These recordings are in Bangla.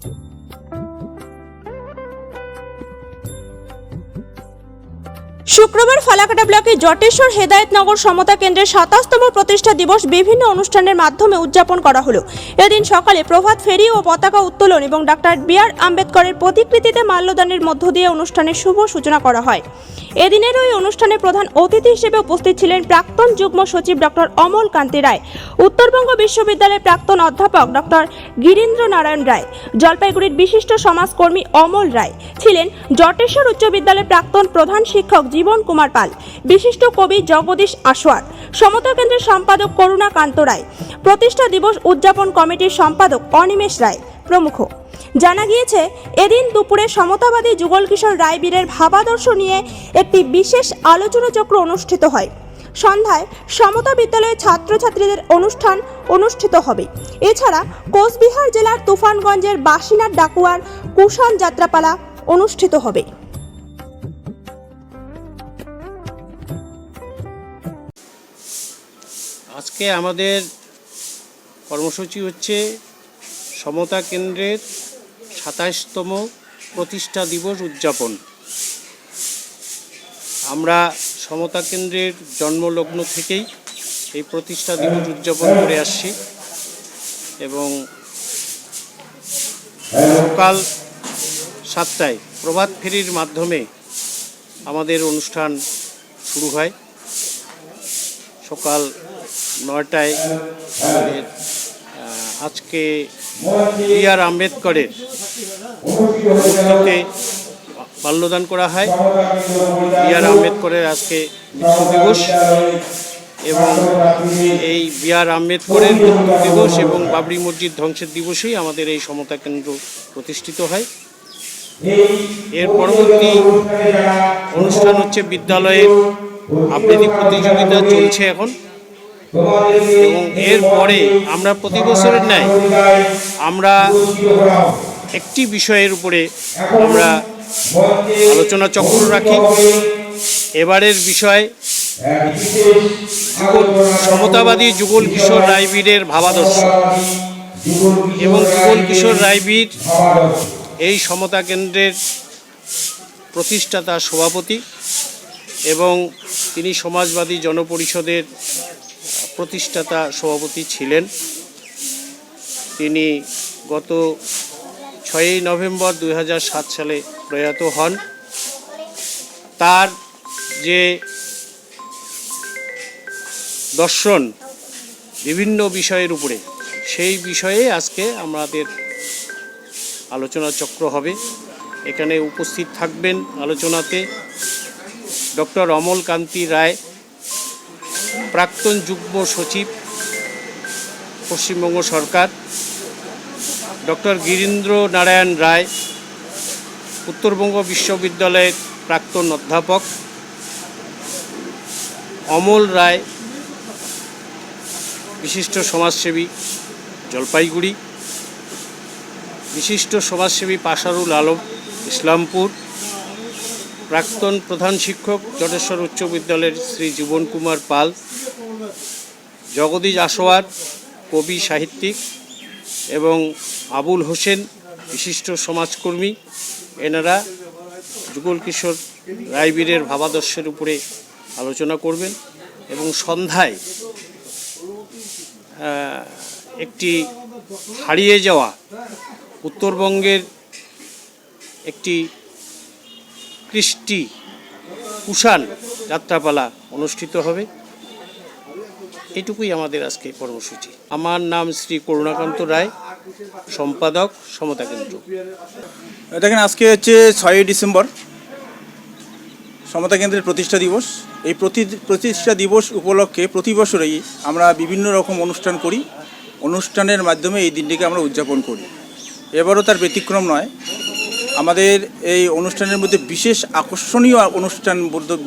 Thank you. শুক্রবার ফালাকাটা ব্লকে জটেশ্বর হেদায়েতনগর সমতা কেন্দ্রের সাতাশতম প্রতিষ্ঠা দিবস বিভিন্ন অনুষ্ঠানের মাধ্যমে উদযাপন করা হলো। এদিন সকালে প্রভাত ফেরি ও পতাকা উত্তোলন এবং ডাক্তার বি আর আম্বেদকরের প্রতিকৃতিতে মাল্যদানের মধ্য দিয়ে অনুষ্ঠানের শুভ সূচনা করা হয়। এদিনের ওই অনুষ্ঠানে প্রধান অতিথি হিসেবে উপস্থিত ছিলেন প্রাক্তন যুগ্ম সচিব ডক্টর অমল কান্তি রায়, উত্তরবঙ্গ বিশ্ববিদ্যালয়ের প্রাক্তন অধ্যাপক ডক্টর গিরীন্দ্র নারায়ণ রায়, জলপাইগুড়ির বিশিষ্ট সমাজকর্মী অমল রায় ছিলেন। জটেশ্বর উচ্চ বিদ্যালয়ের প্রাক্তন প্রধান শিক্ষক জীবন কুমার পাল, বিশিষ্ট কবি জগদীশ আসোয়ার, সমতা কেন্দ্রের সম্পাদক করুণা কান্ত রায়, প্রতিষ্ঠা দিবস উদযাপন কমিটির সম্পাদক অনিমেষ রায় প্রমুখ। জানা গিয়েছে, এদিন দুপুরে সমতাবাদী যুগল কিশোর রায়বীরের ভাবাদর্শ নিয়ে একটি বিশেষ আলোচনা চক্র অনুষ্ঠিত হয়। সন্ধ্যায় সমতা বিদ্যালয়ের ছাত্রছাত্রীদের অনুষ্ঠান অনুষ্ঠিত হবে। এছাড়া কোচবিহার জেলার তুফানগঞ্জের বাসিনার ডাকুয়ার কুষাণ যাত্রাপালা অনুষ্ঠিত হবে। আজকে আমাদের কর্মসূচি হচ্ছে সমতা কেন্দ্রের সাতাশতম প্রতিষ্ঠা দিবস উদযাপন। আমরা সমতা কেন্দ্রের জন্মলগ্ন থেকেই এই প্রতিষ্ঠা দিবস উদযাপন করে আসছি এবং সকাল সাতটায় প্রভাত ফেরির মাধ্যমে আমাদের অনুষ্ঠান শুরু হয়। সকাল নয়টায় আমাদের আজকে বি আর আম্বেদকরের মাল্যদান করা হয়। বি আর আম্বেদকরের আজকে মৃত্যু দিবস এবং এই বি আর আম্বেদকরের মৃত্যু দিবস এবং বাবরি মসজিদ ধ্বংসের দিবসেই আমাদের এই সমতা কেন্দ্র প্রতিষ্ঠিত হয়। এর পরবর্তী অনুষ্ঠান হচ্ছে বিদ্যালয়ের আবৃত্তি প্রতিযোগিতা চলছে এখন? এবং এরপরে আমরা প্রতি বছরের ন্যায় আমরা একটি বিষয়ের উপরে আমরা আলোচনা চক্র রাখি। এবারের বিষয় সমতাবাদী যুগল কিশোর রায়বীরের ভাবাদর্শ। এবং যুগল কিশোর রায়বীর এই সমতা কেন্দ্রের প্রতিষ্ঠাতা সভাপতি। এবং তিনি সমাজবাদী জনপরিষদের প্রতিষ্ঠাতা সভাপতি ছিলেন। তিনি গত ছয়ই নভেম্বর দু হাজার সাত সালে প্রয়াত হন। তার যে দর্শন বিভিন্ন বিষয়ের উপরে, সেই বিষয়ে আজকে আমাদের আলোচনা চক্র হবে। এখানে উপস্থিত থাকবেন আলোচনাতে। ডক্টর অমল কান্তি রায়, প্রাক্তন যুগ্ম সচিব, পশ্চিমবঙ্গ সরকার, ডক্টর গিরীন্দ্র নারায়ণ রায়, উত্তরবঙ্গ বিশ্ববিদ্যালয়ের প্রাক্তন অধ্যাপক, অমল রায়, বিশিষ্ট সমাজসেবী জলপাইগুড়ি, বিশিষ্ট সমাজসেবী পাশারুল আলম ইসলামপুর প্রাক্তন প্রধান শিক্ষক জটেশ্বর উচ্চ বিদ্যালয়ের শ্রী জীবন কুমার পাল, জগদীশ আসোয়ার কবি সাহিত্যিক এবং আবুল হোসেন বিশিষ্ট সমাজকর্মী। এনারা যুগল কিশোর রায়বীরের ভাবাদর্শের উপরে আলোচনা করবেন এবং সন্ধ্যায় একটি হারিয়ে যাওয়া উত্তরবঙ্গের একটি কৃষ্টি কুষাণ যাত্রাপালা অনুষ্ঠিত হবে। এটুকুই আমাদের আজকে কর্মসূচি। আমার নাম শ্রী করুণাকান্ত রায়, সম্পাদক সমতা কেন্দ্র। দেখেন, আজকে হচ্ছে ছয়ই ডিসেম্বর, সমতা কেন্দ্রের প্রতিষ্ঠা দিবস। এই প্রতি, প্রতিষ্ঠা দিবস উপলক্ষে প্রতি বছরেই আমরা বিভিন্ন রকম অনুষ্ঠান করি। অনুষ্ঠানের মাধ্যমে এই দিনটিকে আমরা উদযাপন করি। এবারও তার ব্যতিক্রম নয়। আমাদের এই অনুষ্ঠানের মধ্যে বিশেষ আকর্ষণীয় অনুষ্ঠান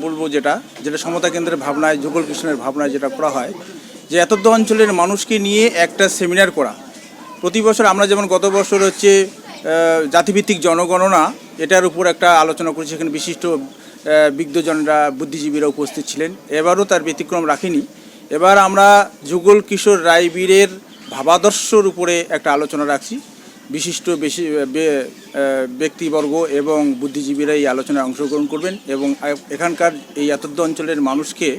বলব যেটা যেটা সমতা কেন্দ্রের ভাবনায়, যুগল কৃষ্ণের ভাবনায় যেটা করা হয়, যে এতদ অঞ্চলের মানুষকে নিয়ে একটা সেমিনার করা। প্রতি বছর আমরা যেমন গত বছর হচ্ছে জাতিভিত্তিক জনগণনা, এটার উপর একটা আলোচনা করেছি, সেখানে বিশিষ্ট বিজ্ঞজনরা, বুদ্ধিজীবীরা উপস্থিত ছিলেন। এবারও তার ব্যতিক্রম রাখিনি। এবার আমরা যুগল কিশোর রায়বীরের ভাবাদর্শর উপরে একটা আলোচনা রাখছি। বিশিষ্ট বেশি ব্যক্তিবর্গ এবং বুদ্ধিজীবীরা এই আলোচনায় অংশগ্রহণ করবেন এবং এখানকার এই এতদ্দ অঞ্চলের মানুষকে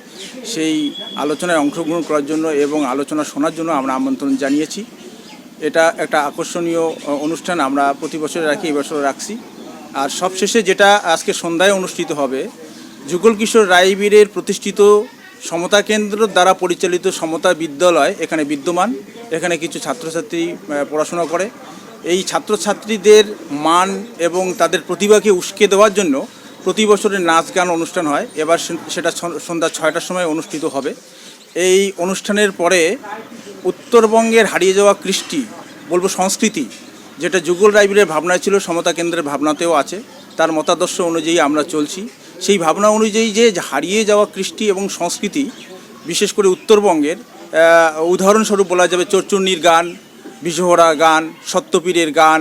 সেই আলোচনায় অংশগ্রহণ করার জন্য এবং আলোচনা শোনার জন্য আমরা আমন্ত্রণ জানিয়েছি। এটা একটা আকর্ষণীয় অনুষ্ঠান আমরা প্রতি বছর রাখি এবছর রাখছি। আর সবশেষে যেটা আজকে সন্ধ্যায় অনুষ্ঠিত হবে, যুগল কিশোর রায়বীরের প্রতিষ্ঠিত সমতা কেন্দ্র দ্বারা পরিচালিত সমতা বিদ্যালয় এখানে বিদ্যমান। এখানে কিছু ছাত্রছাত্রী পড়াশোনা করে। এই ছাত্রছাত্রীদের মান এবং তাদের প্রতিভাকে উস্কে দেওয়ার জন্য প্রতি বছরের নাচ গান অনুষ্ঠান হয়। এবার সেটা সন্ধ্যা ছয়টার সময় অনুষ্ঠিত হবে। এই অনুষ্ঠানের পরে উত্তরবঙ্গের হারিয়ে যাওয়া কৃষ্টি, বলব সংস্কৃতি, যেটা যুগল রাইবিরের ভাবনায় ছিল, সমতা কেন্দ্রের ভাবনাতেও আছে। তার মতাদর্শ অনুযায়ী আমরা চলছি। সেই ভাবনা অনুযায়ী যে হারিয়ে যাওয়া কৃষ্টি এবং সংস্কৃতি, বিশেষ করে উত্তরবঙ্গের উদাহরণস্বরূপ বলা যাবে চরচুন্নির গান বিজোহরা গান, সত্যপীরের গান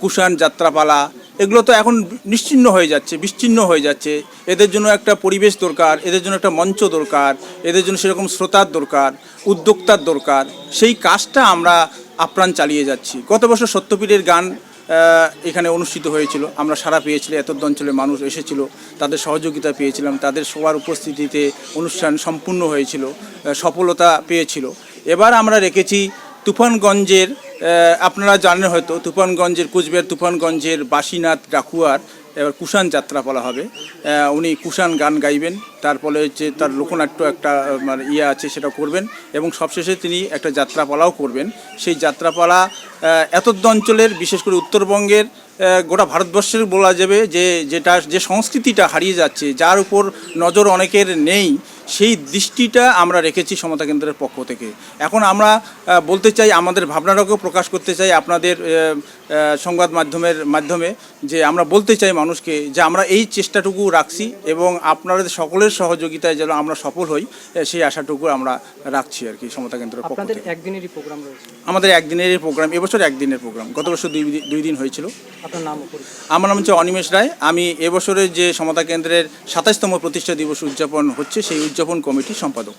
কুষাণ যাত্রাপালা, এগুলো তো এখন নিশ্চিহ্ন হয়ে যাচ্ছে, বিচ্ছিন্ন হয়ে যাচ্ছে। এদের জন্য একটা পরিবেশ দরকার, এদের জন্য একটা মঞ্চ দরকার, এদের জন্য সেরকম শ্রোতার দরকার, উদ্যোক্তার দরকার। সেই কাজটা আমরা আপ্রাণ চালিয়ে যাচ্ছি। গত বছর সত্যপীরের গান এখানে অনুষ্ঠিত হয়েছিল। আমরা সারা পেয়েছিলাম এত অঞ্চলের মানুষ এসেছিল, তাদের সহযোগিতা পেয়েছিলাম, তাদের সবার উপস্থিতিতে অনুষ্ঠান সম্পূর্ণ হয়েছিল সফলতা পেয়েছিল। এবার আমরা রেখেছি তুফানগঞ্জের আপনারা জানেন হয়তো, তুফানগঞ্জের কুচবিহার, তুফানগঞ্জের বাসিনাথ ডাকুয়ার, এবার কুষাণ যাত্রা যাত্রাপালা হবে। উনি কুষাণ গান গাইবেন তারপরে হচ্ছে তার লোকনাট্য একটা মানে ইয়ে আছে, সেটা করবেন এবং সবশেষে তিনি একটা যাত্রাপালাও করবেন। সেই যাত্রাপালা এতদ্দ অঞ্চলের, বিশেষ করে উত্তরবঙ্গের গোটা ভারতবর্ষের বলা যাবে যে, যেটা, যে সংস্কৃতিটা হারিয়ে যাচ্ছে, যার উপর নজর অনেকের নেই। সেই দৃষ্টিটা আমরা রেখেছি সমতা কেন্দ্রের পক্ষ থেকে। এখন আমরা বলতে চাই আমাদের ভাবনাটাকেও প্রকাশ করতে চাই আপনাদের সংবাদ মাধ্যমের মাধ্যমে যে আমরা বলতে চাই মানুষকে যে আমরা এই চেষ্টাটুকু রাখছি এবং আপনাদের সকলের সহযোগিতায় যেন আমরা সফল হই সেই আশাটুকু আমরা রাখছি আর কি সমতা কেন্দ্রের পক্ষ থেকে। একদিনেরই প্রোগ্রাম রয়েছে। আমাদের একদিনের প্রোগ্রাম এবছর একদিনের প্রোগ্রাম। গত বছর দুই দুই দিন হয়েছিল। আপনার নাম আমার নাম হচ্ছে অনিমেষ রায়। আমি এবছরের যে সমতা কেন্দ্রের সাতাশতম প্রতিষ্ঠা দিবস উদযাপন হচ্ছে সেই উদযাপন কমিটির সম্পাদক।